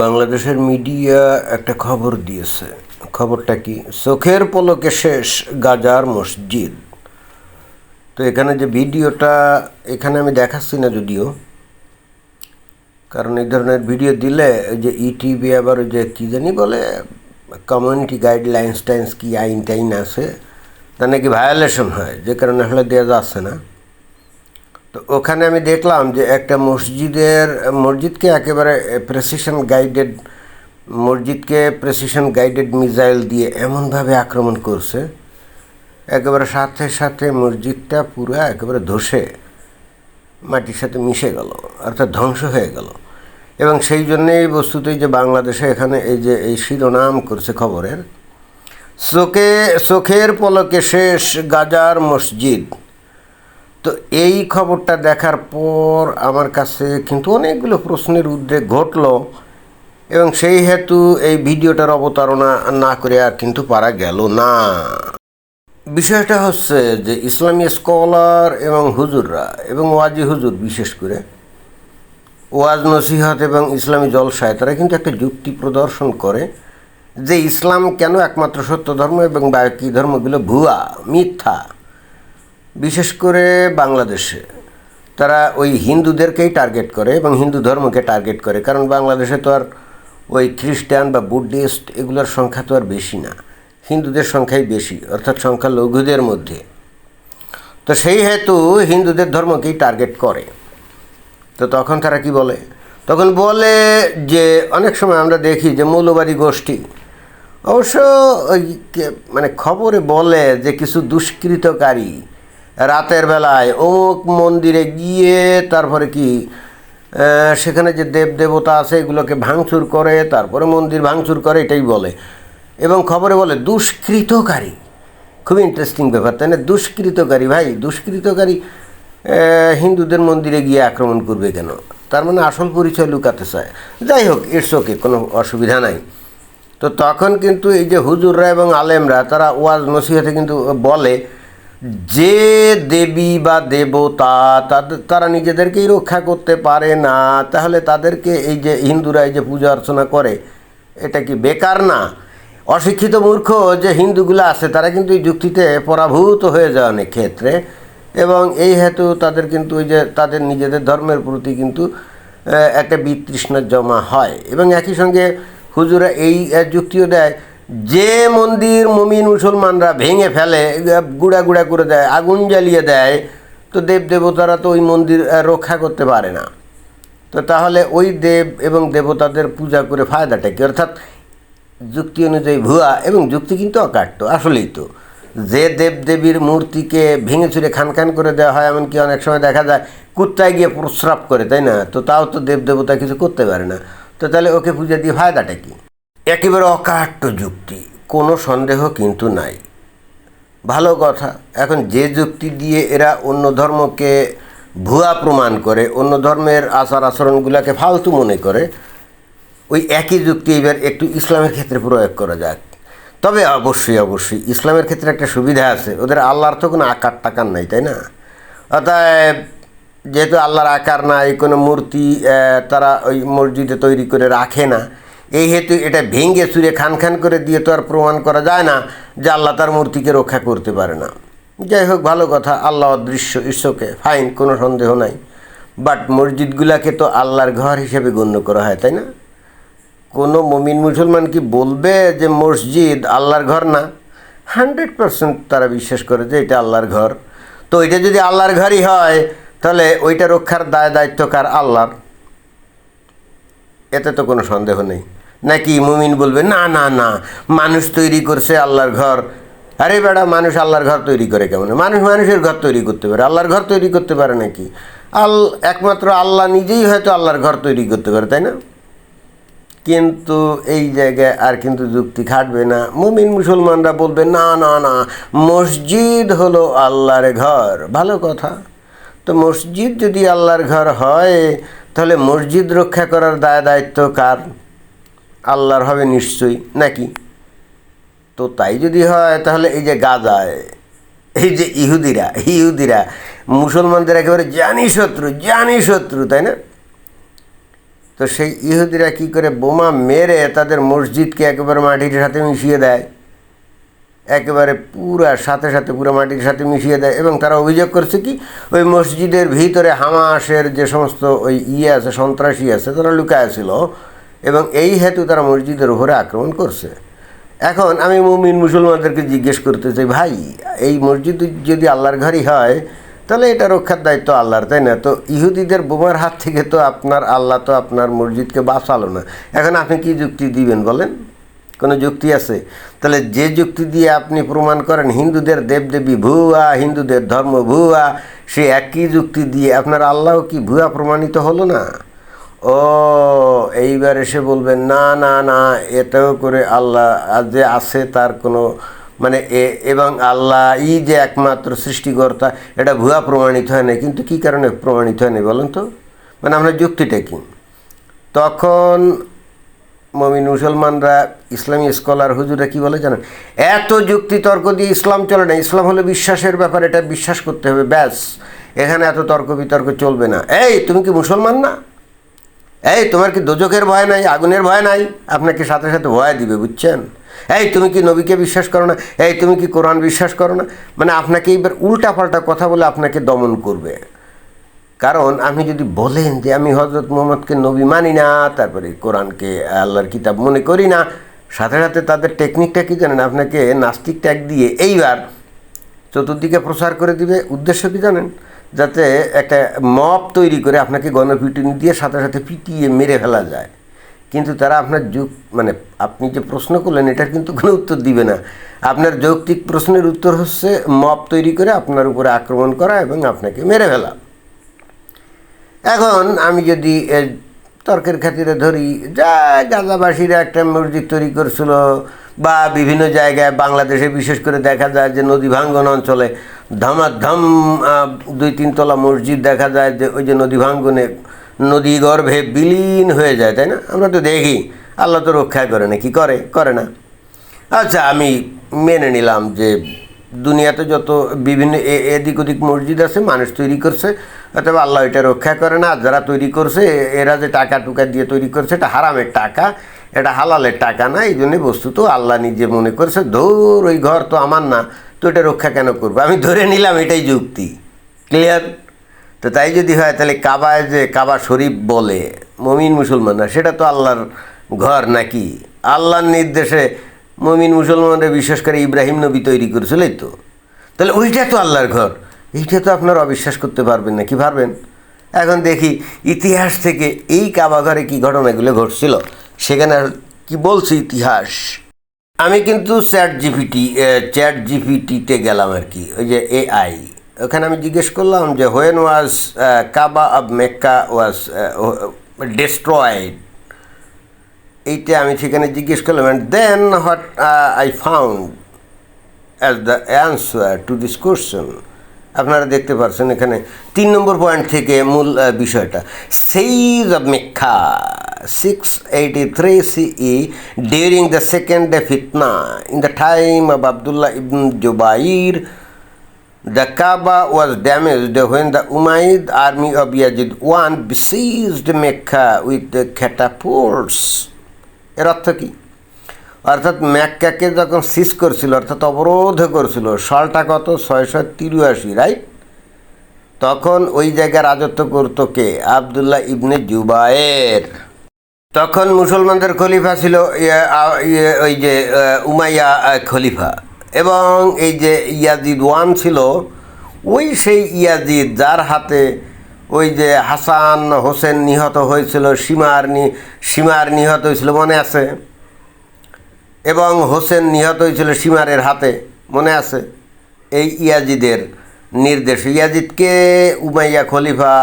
বাংলাদেশের মিডিয়া একটা খবর দিয়েছে। খবরটা কি? চোখের পলকে শেষ গাজার মসজিদ। তো এখানে যে ভিডিওটা, এখানে আমি দেখাচ্ছি না যদিও। কারণ এই ধরনের ভিডিও দিলে যে ইটিভি আবার ওই যে কী জানি বলে কমিউনিটি গাইডলাইন্স টাইন্স কি আইন টাইন আছে, তা নাকি ভায়োলেশন হয়, যে কারণে আসলে দেওয়া যাচ্ছে না। তো ওখানে আমি দেখলাম যে একটা মসজিদের, মসজিদকে একেবারে প্রেসিশন গাইডেড মসজিদকে প্রেসিশন গাইডেড মিসাইল দিয়ে এমনভাবে আক্রমণ করছে, একেবারে সাথে সাথে মসজিদটা পুরো একেবারে ধসে, মাটির সাথে মিশে গেল, অর্থাৎ ধ্বংস হয়ে গেল। এবং সেই জন্যেই বস্তুতেই যে বাংলাদেশে এখানে এই যে এই শিরোনাম করছে খবরের, চোখে, চোখের পলকে শেষ গাজার মসজিদ। তো এই খবরটা দেখার পর আমার কাছে কিন্তু অনেকগুলো প্রশ্নের উদ্রেক ঘটলো এবং সেই হেতু এই ভিডিওটার অবতারণা না করে আর কিন্তু পারা গেল না। বিষয়টা হচ্ছে যে ইসলামী স্কলার এবং হুজুররা এবং ওয়াজি হুজুর বিশেষ করে ওয়াজ নসিহত এবং ইসলামী জলসায় তারা কিন্তু একটা যুক্তি প্রদর্শন করে যে ইসলাম কেন একমাত্র সত্য ধর্ম এবং বাকি ধর্মগুলো ভুয়া, মিথ্যা। বিশেষ করে বাংলাদেশে। তারা ওই হিন্দুদেরকেই টার্গেট করে এবং হিন্দু ধর্মকে টার্গেট করে। কারণ বাংলাদেশে তো আর ওই খ্রিস্টান বা বুদ্ধিস্ট এগুলোর সংখ্যা তো আর বেশি না। হিন্দুদের সংখ্যাই বেশি, অর্থাৎ সংখ্যা লঘুদের মধ্যে। তো সেই হেতু হিন্দুদের ধর্মকেই টার্গেট করে। তো তখন তারা কি বলে? তখন বলে যে, অনেক সময় আমরা দেখি যে মৌলবাদী গোষ্ঠী অবশ্য ওই মানে খবরে বলে যে কিছু দুষ্কৃতকারী রাতের বেলায় অমুক মন্দিরে গিয়ে তারপরে কি সেখানে যে দেব দেবতা আছে এগুলোকে ভাঙচুর করে, তারপরে মন্দির ভাঙচুর করে, এটাই বলে। এবং খবরে বলে, দুষ্কৃতকারী। খুব ইন্টারেস্টিং ব্যাপার, তাই না? দুষ্কৃতকারী ভাই, দুষ্কৃতকারী হিন্দুদের মন্দিরে গিয়ে আক্রমণ করবে কেন? তার মানে আসল পরিচয় লুকাতে চায়। যাই হোক ইটস ওকে কোনো অসুবিধা নাই। তো তখন কিন্তু এই যে হুজুররা এবং আলেমরা, তারা ওয়াজ নসিহতে কিন্তু বলে যে দেবী বা দেবতা তাদের তারা নিজেদেরকেই রক্ষা করতে পারে না, তাহলে তাদেরকে এই যে হিন্দুরা এই যে পূজা অর্চনা করে, এটা কি বেকার না? অশিক্ষিত মূর্খ যে হিন্দুগুলো আছে, তারা কিন্তু এই যুক্তিতে পরাভূত হয়ে যায় অনেক ক্ষেত্রে। এবং এই হেতু তাদের কিন্তু ওই যে তাদের নিজেদের ধর্মের প্রতি কিন্তু একটা বিতৃষ্ণা জমা হয়। এবং একই সঙ্গে হুজুরা এই যুক্তিও দেয় যে মন্দির মমিন মুসলমানরা ভেঙে ফেলে গুঁড়া গুঁড়া করে দেয়, আগুন জ্বালিয়ে দেয়, তো দেব দেবতারা তো ওই মন্দির রক্ষা করতে পারে না। তো তাহলে ওই দেব এবং দেবতাদের পূজা করে ফায়দাটা কি? অর্থাৎ যুক্তি অনুযায়ী ভুয়া এবং যুক্তি কিন্তু অকাট্য, আসলেই তো। যে দেব দেবীর মূর্তিকে ভেঙে চুরে খান খান করে দেওয়া হয়, এমনকি অনেক সময় দেখা যায় কুত্তায় গিয়ে প্রস্রাব করে, তাই না? তো তাও তো দেব দেবতা কিছু করতে পারে না। তো তাহলে ওকে পূজা দিয়ে ফায়দাটা কি? একেবারে অকাট্য যুক্তি, কোনো সন্দেহ কিন্তু নাই। ভালো কথা, এখন যে যুক্তি দিয়ে এরা অন্য ধর্মকে ভুয়া প্রমাণ করে, অন্য ধর্মের আচার আচরণগুলোকে ফালতু মনে করে, ওই একই যুক্তি এবার একটু ইসলামের ক্ষেত্রে প্রয়োগ করা যাক। তবে অবশ্যই অবশ্যই ইসলামের ক্ষেত্রে একটা সুবিধা আছে, ওদের আল্লাহর তো কোনো আকার টাকার নাই, তাই না? অতএব যেহেতু আল্লাহর আকার নাই, কোনো মূর্তি তারা ওই মসজিদে তৈরি করে রাখে না এই হেতু এটা ভেঙে চুরে খান খান করে দিয়ে তো আর প্রমাণ করা যায় না যে আল্লাহ তার মূর্তিকে রক্ষা করতে পারে না। যাই হোক, ভালো কথা, আল্লাহ অদৃশ্য ঈশ্বকে ফাইন, কোনো সন্দেহ নাই। বাট মসজিদগুলাকে তো আল্লাহর ঘর হিসেবে গণ্য করা হয়, তাই না? কোনো মমিন মুসলমান কি বলবে যে মসজিদ আল্লাহর ঘর না? হান্ড্রেড পার্সেন্ট তারা বিশ্বাস করে যে এটা আল্লাহর ঘর। তো এটা যদি আল্লাহর ঘরই হয়, তাহলে ওইটা রক্ষার দায় দায়িত্ব কার আল্লাহর। এতে তো কোনো সন্দেহ নেই। নাকি মুমিন বলবে, না না না, মানুষ তৈরি করছে আল্লাহর ঘর। আরে বেড়া, মানুষ আল্লাহর ঘর তৈরি করে কেমন? মানুষ মানুষের ঘর তৈরি করতে পারে। আল্লাহর ঘর তৈরি করতে পারে নাকি? আল, একমাত্র আল্লাহ নিজেই হয়তো আল্লাহর ঘর তৈরি করতে পারে, তাই না? কিন্তু এই জায়গায় আর কিন্তু যুক্তি খাটবে না। মুমিন মুসলমানরা বলবে, না না না, মসজিদ হলো আল্লাহর ঘর। ভালো কথা। তো মসজিদ যদি আল্লাহর ঘর হয়, তাহলে মসজিদ রক্ষা করার দায় দায়িত্ব কার? আল্লাহর হবে নিশ্চয়ই, নাকি? তো তাই যদি হয়, তাহলে এই যে গাজায়, এই যে ইহুদিরা ইহুদিরা, মুসলমানদের একেবারে জানি শত্রু জানি শত্রু, তাই না? তো সেই ইহুদিরা কি করে বোমা মেরে তাদের মসজিদকে একেবারে মাটির সাথে মিশিয়ে দেয়? একেবারে পুরা সাথে সাথে পুরো মাটির সাথে মিশিয়ে দেয়, এবং তারা অভিযোগ করছে কি, ওই মসজিদের ভিতরে হামাসের যে সমস্ত ওই ইয়ে আছে, সন্ত্রাসী আছে, তারা লুকায় ছিল। এবং এই হেতু তারা মসজিদের উপরে আক্রমণ করছে। এখন আমি মুমিন মুসলমানদেরকে জিজ্ঞেস করতে চাই, ভাই, এই মসজিদ যদি আল্লাহর ঘরই হয়, তাহলে এটা রক্ষার দায়িত্ব আল্লাহর, তাই না? তো ইহুদিদের বোমার হাত থেকে তো আপনার আল্লাহ তো আপনার মসজিদকে বাঁচালো না। এখন আপনি কি যুক্তি দিবেন বলেন? কোনো যুক্তি আছে? তাহলে যে যুক্তি দিয়ে আপনি প্রমাণ করেন, হিন্দুদের দেবদেবী ভুয়া, হিন্দুদের ধর্ম ভুয়া সে একই যুক্তি দিয়ে আপনার আল্লাহ কি ভুয়া প্রমাণিত হলো না? ও, এইবার এসে বলবেন, না না না এটাও করে আল্লাহ যে আছে তার কোনো মানে এবং আল্লাহ ই যে একমাত্র সৃষ্টিকর্তা, এটা ভুয়া প্রমাণিত হয় না কিন্তু কী কারণে প্রমাণিত হয় না বলেন তো? মানে আমরা যুক্তিটা কি? তখন মমিন মুসলমানরা, ইসলামী স্কলার হুজুরা কি বলে জানেন? এত যুক্তি তর্ক দিয়ে ইসলাম চলে না। ইসলাম হলো বিশ্বাসের ব্যাপার, এটা বিশ্বাস করতে হবে, ব্যাস। এখানে এত তর্ক বিতর্ক চলবে না। এই, তুমি কি মুসলমান না? এই, তোমার কি দোজকের ভয় নাই, আগুনের ভয় নাই? আপনাকে সাথে সাথে ভয় দিবে, বুঝছেন? এই, তুমি কি নবীকে বিশ্বাস করো না? এই, তুমি কি কোরআন বিশ্বাস করো না? মানে আপনাকে এইবার উল্টা পাল্টা কথা বলে আপনাকে দমন করবে। কারণ আপনি যদি বলেন যে আমি হজরত মোহাম্মদকে নবী মানি না, তারপরে কোরআনকে আল্লাহর কিতাব মনে করি না, সাথে সাথে তাদের টেকনিকটা কি জানেন? আপনাকে নাস্তিক ট্যাগ দিয়ে এইবার চতুর্দিকে প্রচার করে দিবে, উদ্দেশ্য কি জানেন? যাতে একটা মপ তৈরি করে আপনাকে গণপিটুনি দিয়ে সাথে সাথে পিটিয়ে মেরে ফেলা যায়। কিন্তু তারা আপনার যুগ মানে আপনি যে প্রশ্ন করলেন, এটার কিন্তু কোনো উত্তর দিবে না। আপনার যৌক্তিক প্রশ্নের উত্তর হচ্ছে মপ তৈরি করে আপনার উপরে আক্রমণ করা এবং আপনাকে মেরে ফেলা। এখন আমি যদি তর্কের খাতিরে ধরি, যা গাজাবাসীরা একটা মসজিদ তৈরি করছিল বা বিভিন্ন জায়গায় বাংলাদেশে বিশেষ করে দেখা যায় যে নদী ভাঙ্গন অঞ্চলে ধমাধম দুই তিনতলা মসজিদ দেখা যায় যে ওই যে নদী ভাঙ্গনে নদী গর্ভে বিলীন হয়ে যায়, তাই না? আমরা তো দেখি, আল্লাহ তো রক্ষা করে না, কি করে? করে না। আচ্ছা আমি মেনে নিলাম যে দুনিয়াতে যত বিভিন্ন এদিক ওদিক মসজিদ আছে, মানুষ তৈরি করছে, অথবা আল্লাহ এটা রক্ষা করে না যারা তৈরি করছে, এরা যে টাকা টুকা দিয়ে তৈরি করছে, এটা হারামের টাকা, এটা হালালের টাকা না, এই জন্যে বস্তু তো আল্লাহ নিজে মনে করছে ধর ওই ঘর তো আমার না। তো এটা রক্ষা কেন করব? আমি ধরে নিলাম এটাই যুক্তি। ক্লিয়ার তো তাই যদি হয়, তাহলে কাবায় যে কাবা শরীফ বলে, মমিন মুসলমানরা সেটা তো আল্লাহর ঘর নাকি? আল্লাহর নির্দেশে মমিন মুসলমানরা বিশ্বাস করে ইব্রাহিম নবী তৈরি করেছিল তো। তাহলে ওইটা তো আল্লাহর ঘর। এইটা তো আপনারা অবিশ্বাস করতে পারবেন না, কি পারবেন এখন দেখি, ইতিহাস থেকে এই কাবা ঘরে কী ঘটনাগুলো ঘটছিল? সেখানে কি বলছে ইতিহাস? আমি কিন্তু চ্যাট জিপিটি চ্যাট জিপিটিতে গেলাম আর কি, ওই যে এআই ওখানে আমি জিজ্ঞেস করলাম যে when was Kaaba of Mecca was destroyed এইটা আমি সেখানে জিজ্ঞেস করলাম and then what I found as the answer to this question আপনারা দেখতে পাচ্ছেন এখানে তিন নম্বর পয়েন্ট থেকে মূল বিষয়টা। সেই Mecca 683 CE during the second fitna. In the time of Abdullah ibn Jubair, the Kaaba was damaged when the Umayyad army of Yazid I besieged Mecca with the catapults. এর অর্থ কি অর্থাৎ ম্যাক্কাকে যখন সিজ করছিল অর্থাৎ অবরোধ করছিল সালটা কত ছয়শো তিরাশি রাইট তখন ওই জায়গায় রাজত্ব করতো কে আবদুল্লাহ ইবনে জুবায়ের তখন মুসলমানদের খলিফা ছিল ইয়ে, ওই যে উমাইয়া খলিফা। এবং এই যে ইয়াজিদ ওয়ান ছিল ওই সেই ইয়াজিদ যার হাতে ওই যে হাসান হোসেন নিহত হয়েছিল সীমার নি সীমার নিহত হয়েছিল মনে আছে? এবং হোসেন নিহত হয়েছিল সীমারের হাতে মনে আছে? এই ইয়াজিদের নির্দেশ। ইয়াজিদকে উমাইয়া খলিফা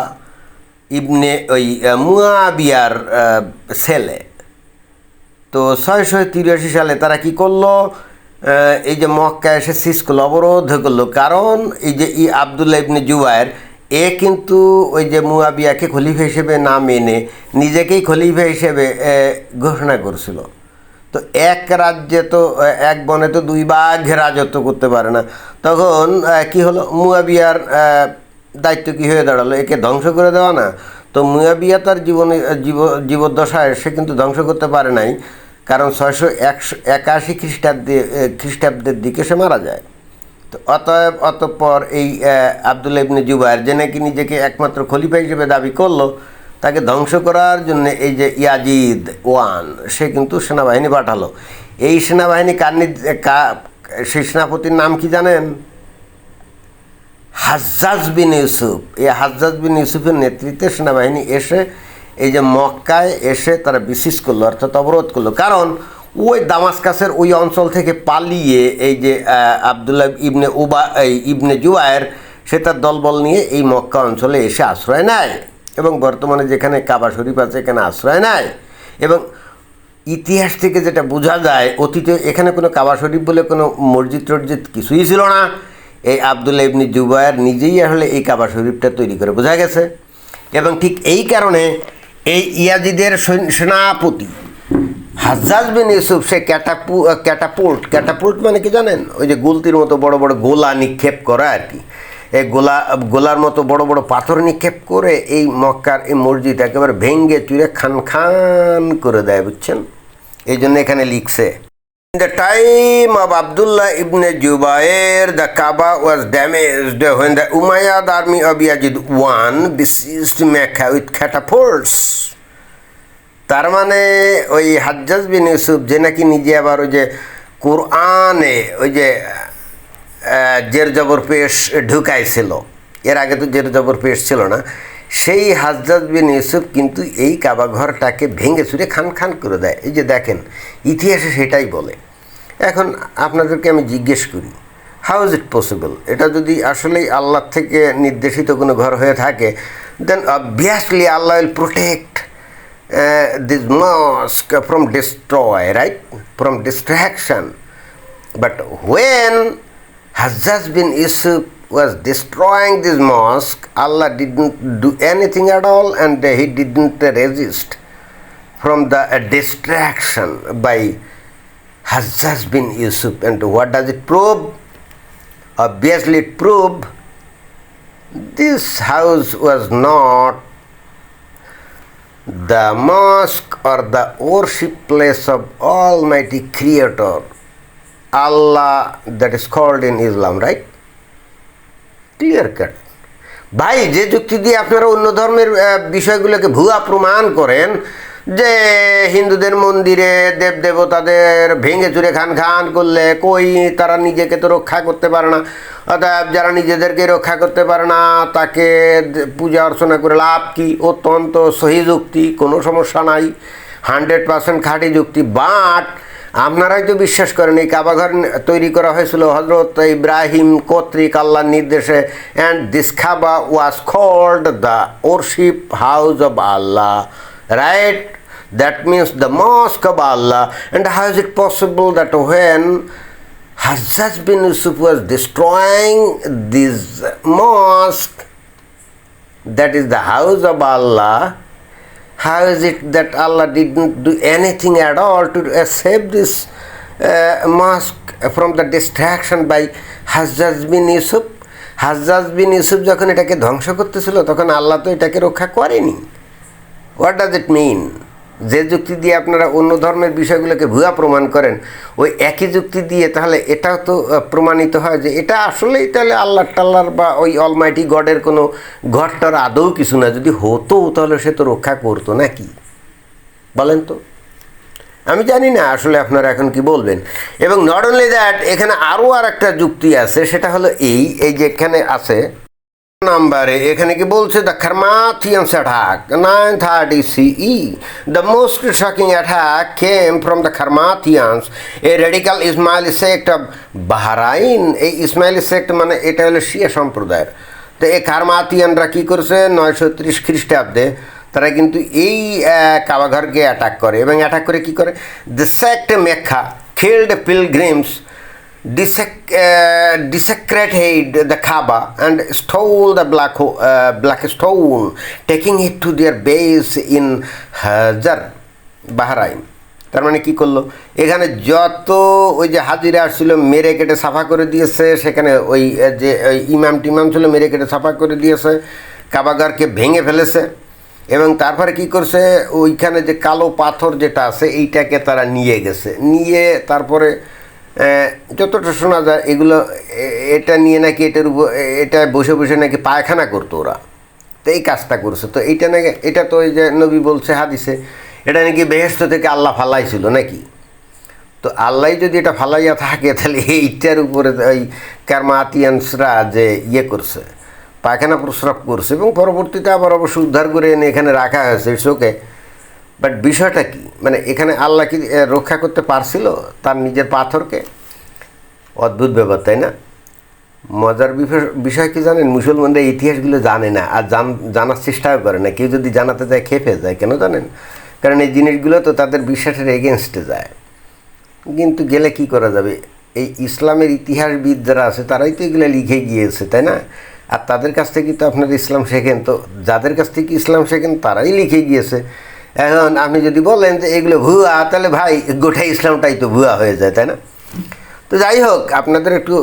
ইবনে ওই মুয়াবিয়ার ছেলে। তো ছয়শো তিরাশি সালে তারা কি করল? এই যে মক্কা এসে সিজ করল অবরোধ করল। কারণ এই যে ই আবদুল্লাহ ইবনে জুবায়ের, এ কিন্তু ওই যে মুয়াবিয়াকে খলিফা হিসেবে না মেনে নিজেকেই খলিফা হিসেবে ঘোষণা করছিল। তো এক রাজ্যে তো এক বনে তো দুই বাঘ রাজত্ব করতে পারে না। তখন কি হলো? মুয়াবিয়ার দায়িত্ব কি হয়ে দাঁড়াল? একে ধ্বংস করে দেওয়া না। তো মুয়াবিয়া তার জীবনে জীব, জীবদ্দশায় সে কিন্তু ধ্বংস করতে পারে নাই। কারণ ছয়শো একশো, একাশি খ্রিস্টাব্দে খ্রিস্টাব্দের দিকে সে মারা যায়। তো অতএব অতঃপর এই আবদুল্লা ইবনে জুবাইর, যে নাকি নিজেকে একমাত্র খলিফা হিসেবে দাবি করল, তাকে ধ্বংস করার জন্য এই যে ইয়াজিদ ওয়ান, সে কিন্তু সেনাবাহিনী পাঠালো। এই সেনাবাহিনী কার কা- সেই সেনাপতির নাম কি জানেন? হাজ্জাজ বিন ইউসুফ। এই হাজ্জাজ বিন ইউসুফের নেতৃত্বে সেনাবাহিনী এসে এই যে মক্কায় এসে তারা বিশেষ করল, অর্থাৎ অবরোধ করল। কারণ ওই দামাসকাসের ওই অঞ্চল থেকে পালিয়ে এই যে আবদুল্লাহ ইবনে উবা, এই ইবনে জুয়ায়ের, সে তার দলবল নিয়ে এই মক্কা অঞ্চলে এসে আশ্রয় নেয় এবং বর্তমানে যেখানে কাবা শরীফ আছে, এখানে আশ্রয় নেয়। এবং ইতিহাস থেকে যেটা বোঝা যায়, অতীতে এখানে কোনো কাবা শরীফ বলে কোনো মসজিদ টসজিদ কিছুই ছিল না। এই আবদুল্লাহ ইবনি জুবায়ের নিজেই আসলে এই কাবা শরীফটা তৈরি করে, বোঝা গেছে? এবং ঠিক এই কারণে এই ইয়াজিদের সৈন- সেনাপতি হাজ্জাজ বিন ইউসুফ, সে ক্যাটাপু ক্যাটাপুল্ট ক্যাটাপুল্ট মানে কি জানেন? ওই যে গুলতির মতো বড় বড় গোলা নিক্ষেপ করা আর কি। এই গোলা, গোলার মতো বড় বড় পাথর নিক্ষেপ করে এই মক্কার এই মসজিদ একেবারে ভেঙ্গে চুরে খান খান করে দেয়, বুঝছেন? এই জন্য এখানে লিখছে In the time of Abdullah ibn Jubair, the Kaaba was damaged when the Umayyad army of Yazid I besieged Mecca with catapults. তার মানে ওই হাজ্জাজ বিন ইউসুফ যে নাকি নিজে আবার ওই যে কোরআনে ওই যে জের জবর পেশ ঢুকাইছিল। এর আগে তো জের জবর পেশ ছিল না। সেই হাজ্জাজ বিন ইউসুফ কিন্তু এই কাবা ঘরটাকে ভেঙে চুরে খান খান করে দেয়। এই যে দেখেন ইতিহাসে সেটাই বলে। এখন আপনাদেরকে আমি জিজ্ঞেস করি হাউ ইজ ইট পসিবল এটা যদি আসলেই আল্লাহ থেকে নির্দেশিত কোনো ঘর হয়ে থাকে then obviously Allah will protect this mosque from destroy right from distraction but when Hajjaj bin Yusuf was destroying this mosque Allah didn't do anything at all and he didn't resist from the distraction by Hazzaz bin Yusuf. And what does it prove? Obviously, it proved this house was not the mosque or the worship place of Almighty Creator, Allah, that is called in Islam, right? Clear cut ভাই যে যুক্তি দিয়ে আপনারা অন্য ধর্মের বিষয়গুলোকে ভুয়া প্রমাণ করেন যে হিন্দুদের মন্দিরে দেব দেবতাদের ভেঙে চুরে খান খান করলে কই তারা নিজেকে তো রক্ষা করতে পারে না। অতএব যারা নিজেদেরকে রক্ষা করতে পারে না, তাকে পূজা অর্চনা করে লাভ কি? অত্যন্ত সহি যুক্তি কোনো সমস্যা নাই। হান্ড্রেড পার্সেন্ট খাঁটি যুক্তি। বাট আপনারাই তো বিশ্বাস করেন, এই কাবাঘর তৈরি করা হয়েছিল হজরত ইব্রাহিম কর্তৃক আল্লাহর নির্দেশে। And this Kaaba was called the worship house of Allah right That means the mosque of Allah and how is it possible that when Hazzaj bin Yusuf was destroying this mosque that is the house of Allah how is it that Allah didn't do anything at all to uh, save this uh, mosque from the distraction by Hazzaz bin Yusuf? Hajjaj bin Yusuf যখন এটাকে ধ্বংস করতেছিল তখন আল্লাহ তো এটাকে রক্ষা করেনি what does it মিন যে যুক্তি দিয়ে আপনারা অন্য ধর্মের বিষয়গুলোকে ভুয়া প্রমাণ করেন, ওই একই যুক্তি দিয়ে তাহলে এটাও তো প্রমাণিত হয় যে এটা আসলেই তাহলে আল্লাহ টাল্লার বা ওই অলমাইটি গডের কোনো ঘরটার আদৌ কিছু না। যদি হতো তাহলে সে তো রক্ষা করতো নাকি? বলেন তো। আমি জানি না আসলে আপনারা এখন কি বলবেন। এবং নট অনলি দ্যাট এখানে আরও আর একটা যুক্তি আছে, সেটা হলো এই এই যে এখানে আছে নাম্বারে, এখানে কি বলছে? The Qarmatians attack nine thirty CE the most shocking attack came from the Qarmatians a radical Ismaili sect of Bahrain এই ইসমাইল সেক্ট মানে এটা হলো শিয়া সম্প্রদায়ের। তো এই খারমাথিয়ানরা কী করছে? নয়শো ত্রিশ খ্রিস্টাব্দে তারা কিন্তু এই কাবাঘরকে অ্যাটাক করে। এবং অ্যাটাক করে কি করে? The sect Mecca killed pilgrims dissec- uh, desecrated the Kaaba and stole the black, uh, black stone, taking it to their base in Hajar, Bahrain. তার মানে কি করল? এখানে যত ওই যে হাজিরা আসছিল মেরে কেটে সাফা করে দিয়েছে সেখানে ওই যে ওই ইমাম টিমাম ছিল মেরে কেটে সাফা করে দিয়েছে কাবাগারকে ভেঙে ফেলেছে। এবং তারপরে কি করছে? ওইখানে যে কালো পাথর যেটা আছে এইটাকে তারা নিয়ে গেছে। নিয়ে তারপরে যতটা শোনা যায়, এগুলো এটা নিয়ে নাকি এটার উপর এটা বসে বসে নাকি পায়খানা করতো ওরা। তো এই কাজটা করছে। তো এইটা নাকি, এটা তো ওই যে নবী বলছে হাদিসে, এটা নাকি বেহেস্ত থেকে আল্লাহ ফালাইছিল নাকি? তো আল্লাহ যদি এটা ফালাইয়া থাকে, তাহলে এইটার উপরে ওই কারমাতিয়ানসরা যে ইয়ে করছে, পায়খানা প্রস্রাব করছে, এবং পরবর্তীতে আবার অবশ্য উদ্ধার করে এনে এখানে রাখা হয়েছে ওকে বাট বিষয়টা কি? মানে এখানে আল্লাহ কি রক্ষা করতে পারছিল তার নিজের পাথরকে? অদ্ভুত ব্যাপার, তাই না? মজার বিষয়- কি জানেন? মুসলমানরা এই ইতিহাসগুলো জানে না, আর জান, জানার চেষ্টাও করে না। কেউ যদি জানাতে যায় খেপে যায়, কেন জানেন? কারণ এই জিনিসগুলো তো তাদের বিশ্বাসের এগেনস্টে যায়। কিন্তু গেলে কি করা যাবে? এই ইসলামের ইতিহাসবিদ যারা আছে, তারাই তো এগুলো লিখে গিয়েছে, তাই না? আর তাদের কাছ থেকে তো আপনারা ইসলাম শেখেন, তো যাদের কাছ থেকে ইসলাম শেখেন, তারাই লিখে গিয়েছে। এখন আপনি যদি বলেন যে এগুলো ভুয়া, তাহলে ভাই গোটা ইসলামটাই তো ভুয়া হয়ে যায়, তাই না? তো যাই হোক, আপনাদের একটু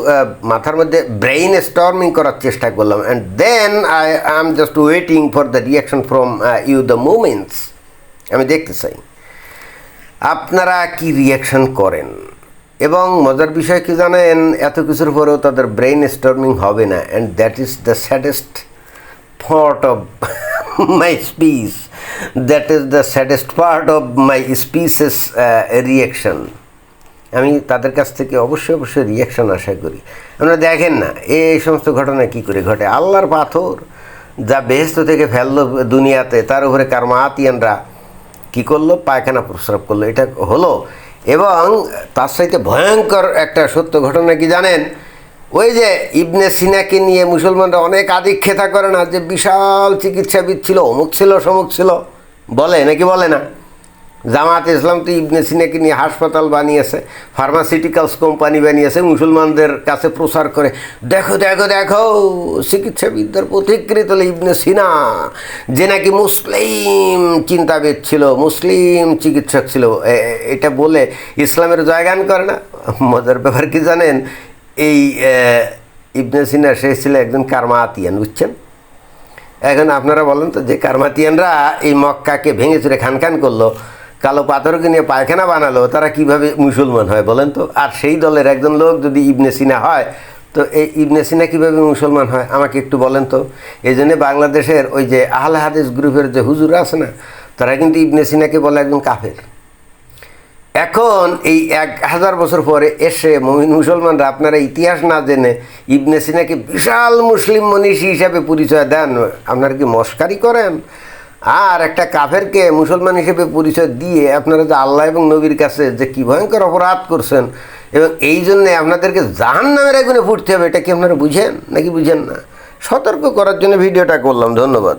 মাথার মধ্যে ব্রেইন স্টর্মিং করার চেষ্টা করলাম। And then I am just waiting for the reaction from you the moments আমি দেখতে চাই। আপনারা কি রিয়াকশন করেন? এবং মজার বিষয় কি জানেন, এত কিছুর পরেও তাদের ব্রেইন স্টর্মিং হবে না। And that is the saddest thought of my speech that is the saddest part of my speeches reaction আমি তাদের কাছ থেকে অবশ্যই অবশ্যই রিয়াকশন আশা করি। আপনারা দেখেন না, এই সমস্ত ঘটনা কি করে ঘটে? আল্লাহর পাথর যা বেহেস্ত থেকে ফেলল দুনিয়াতে, তার উপরে কারমাতিয়ানরা কী করল? পায়খানা প্রস্রাব করল। এটা হলো এবং তার সাথে ভয়ঙ্কর একটা সত্য ঘটনা কি জানেন? ওই যে ইবনে সিনাকে নিয়ে মুসলমানরা অনেক আদিক্ষেতা করে না, যে বিশাল চিকিৎসাবিদ ছিল, অমুক ছিল, সমুক ছিল। বলে, নাকি বলে না? জামাত ইসলাম তো ইবনে সিনাকে নিয়ে হাসপাতাল বানিয়েছে ফার্মাসিউটিক্যালস কোম্পানি বানিয়েছে, মুসলমানদের কাছে প্রচার করে, দেখো দেখো দেখো, চিকিৎসাবিদদের প্রতিকৃত ইবনে সিনা, যে নাকি মুসলিম চিন্তাবিদ ছিল, মুসলিম চিকিৎসক ছিল। এটা বলে ইসলামের জয়গান করে না? মজার ব্যাপার কি জানেন? এই ইবনে সিনা, সে ছিল একজন কারমাতিয়ান, বুঝছেন? এখন আপনারা বলেন তো, যে কারমাতিয়ানরা এই মক্কাকে ভেঙে চুরে খান খান করল, কালো পাথরকে নিয়ে পায়খানা বানালো, তারা কীভাবে মুসলমান হয় বলেন তো? আর সেই দলের একজন লোক যদি ইবনে সিনা হয়, তো এই ইবনে সিনা কীভাবে মুসলমান হয়, আমাকে একটু বলেন তো? এই জন্যে বাংলাদেশের ওই যে আহলে হাদিস গ্রুপের যে হুজুর আছে না, তারা কিন্তু ইবনে সিনাকে বলে একজন কাফের। এখন এই এক হাজার বছর পরে এসে মমিন মুসলমানরা আপনারা ইতিহাস না জেনে ইবনে সিনাকে বিশাল মুসলিম মনীষী হিসাবে পরিচয় দেন। আপনারা কি মস্কারি করেন? আর একটা কাফেরকে মুসলমান হিসেবে পরিচয় দিয়ে আপনারা যে আল্লাহ এবং নবীর কাছে যে কী ভয়ঙ্কর অপরাধ করছেন, এবং এই জন্যে আপনাদেরকে জাহান নামের আগুনে ফুটতে হবে, এটা কি আপনারা বুঝেন? নাকি বুঝেন না? সতর্ক করার জন্য ভিডিওটা করলাম, ধন্যবাদ।